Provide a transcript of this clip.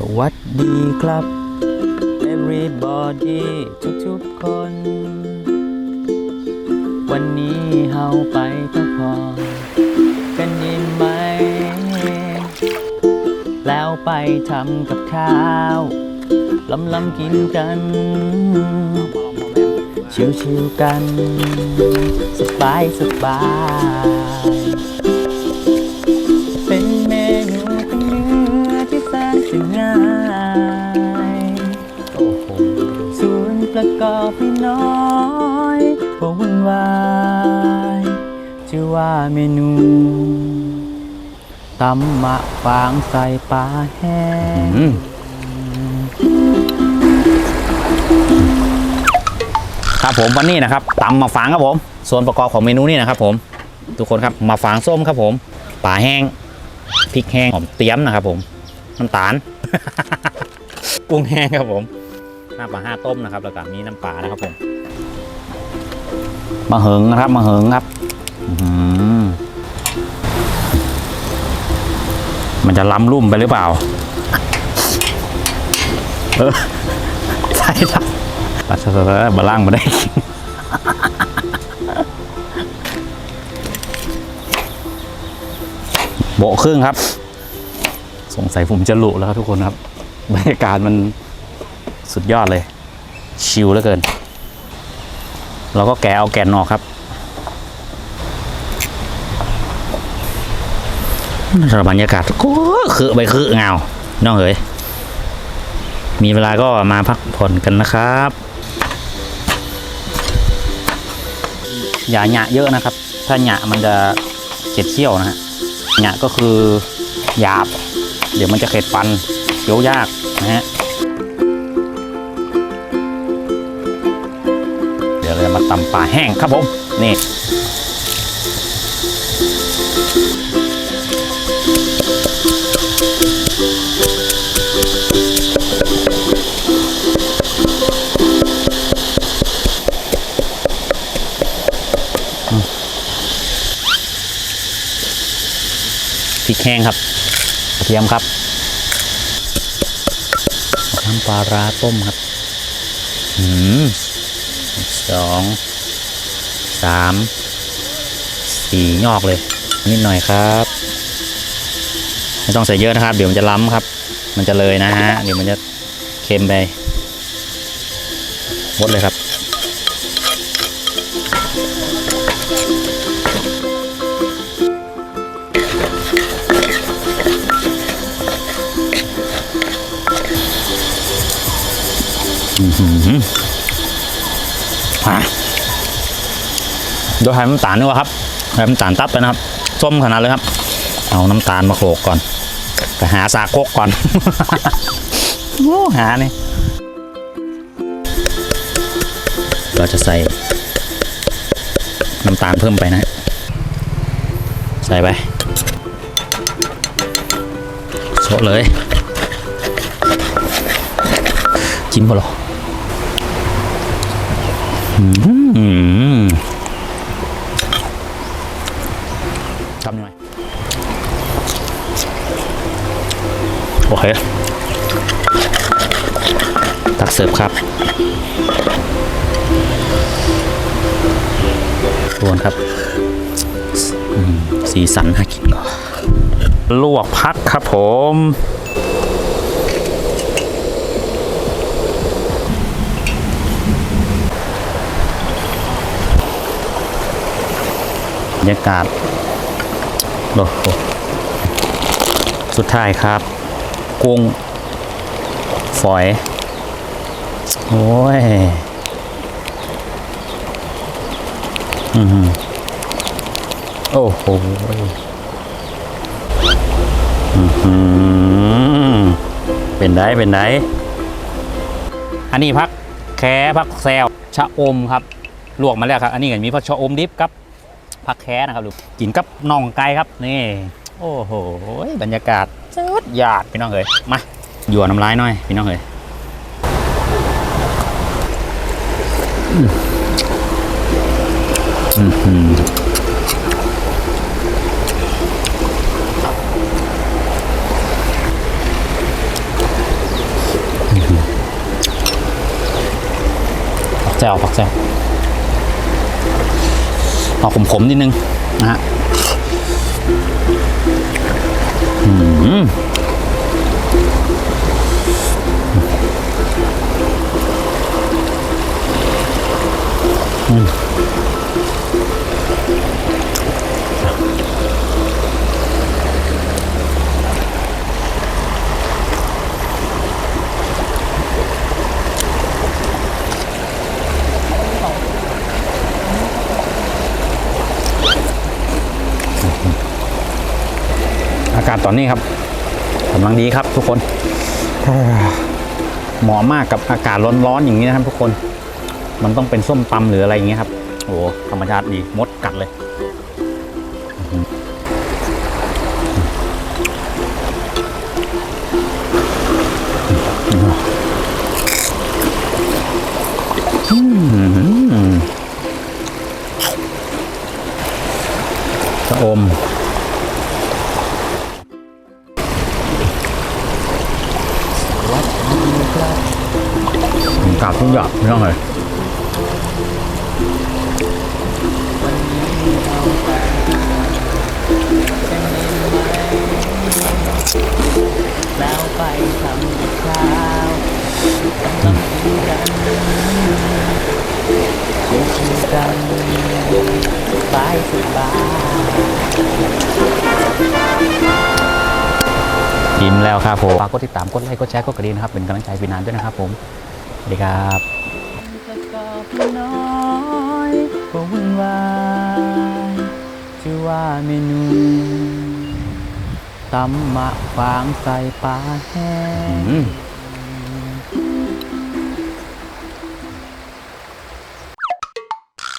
สวัสดีครับ everybody ทุกๆคน วันนี้เฮาไปพักผ่อนกันดีไหม แล้วไปทำกับข้าวลำลำๆกินกัน ชิวๆกัน สบายสบาย เมนูตำมะฟางใส่ปลาแห้งครับผมวันนี้นะครับตำมาฝางครับผม ส่วนประกอบของเมนูนี้นะครับผม ทุกคนครับมาฝางส้มครับผมปลาแห้งพริกแห้งหอมเตรียมนะครับ ผมน้ำตาล กุ้งแห้งครับผมน้ำปลาห้าต้มนะครับ แล้วก็มีน้ำปลานะครับผมมาเหิงนะครับมาเหิงครับอื้อหือ มันจะล้ำลุ่มไปหรือเปล่า เออใช่ครับปลาสะสะบล่างมาได้ โบะครึ่งครับ สงสัยผมจะหลุแล้วครับทุกคนครับ บรรยากาศมันสุดยอดเลย ชิลเหลือเกิน เราก็แกะเอาแกนออกครับ บบรรยากาศก็คือไปคือเงาน้องเอ๋ยมีเวลาก็มาพักผ่อนกันนะครับ อย่าหยะเยอะนะครับ ถ้าหยะมันจะเข็ดเขี้ยวนะฮะหยะก็คือหยาบ เดี๋ยวมันจะเข็ดฟันเคี้ยวยากนะฮะเดี๋ยวเราจะมาตำปลาแห้งครับผมนี่ กแห้งครับกระเทียมครับน้ำปลาร้าต้มครับหืมสองสามสี่ยอกเลย นิดหน่อยครับ ไม่ต้องใส่เยอะนะครับ เดี๋ยวมันจะล้ำครับ มันจะเลยนะฮะเดี๋ยวมันจะเค็มไปหมดเลยครับ ดยให้น้ำตาลดีกว่าครับให้น้ำตาลตับไปนะครับส้มขนาดเลยครับ เอาน้ำตาลมาโขลกก่อนไปหาสากกก่อนโอ้หานี่เราจะใส่น้ำตาลเพิ่มไปนะ ใส่ไปโชะเลย จิ้มพอหรอ สิร์ฟครับรวนครับ สีสันน่ากินก็ลวกพักครับผมบรรยากาศโอ้โหสุดท้ายครับ กุ้งฝอย โอ้ย อือหือโอ้โหอือหือเป็นไดเป็นไดอันนี้พักแค่พักแซวชะอมครับ ลวกมาแล้วครับ อันนี้ก็มีพักชะอมดิบครับผักแค่นะครับลูกกินกับน่องไก่ครับ นี่ โอ้โห บรรยากาศสุดยอดพี่น้องเอ๋ยมาหยวน้ำลายหน่อยพี่น้องเอ๋ย ผักแจ่วผักแจ่วออกขมๆนิดนึงนะฮะอืม อืมอากาศตอนนี้ครับกำลังดีครับทุกคนเหมาะมากกับอากาศร้อนๆอย่างนี้นะครับทุกคน มันต้องเป็นส้มตำหรืออะไรอย่างเงี้ยครับ โอ้โหธรรมชาติดีมดกัดเลยอืมชะอมกลับทุกอย่างไม่ต้องเลย แล้วไปทำกับข้าวต้องกินกันอยู่คู่กันสบายสบายยิ้มแล้วครับผมฝากกดติดตามกดไลค์กดแชร์กดกระดิ่งนะครับ เป็นกำลังใจพี่นานด้วยนะครับผมสวัสดีครับก็วุ่นวาย ชื่อว่าเมนูตำมะฟางใส่ปลาแห้ง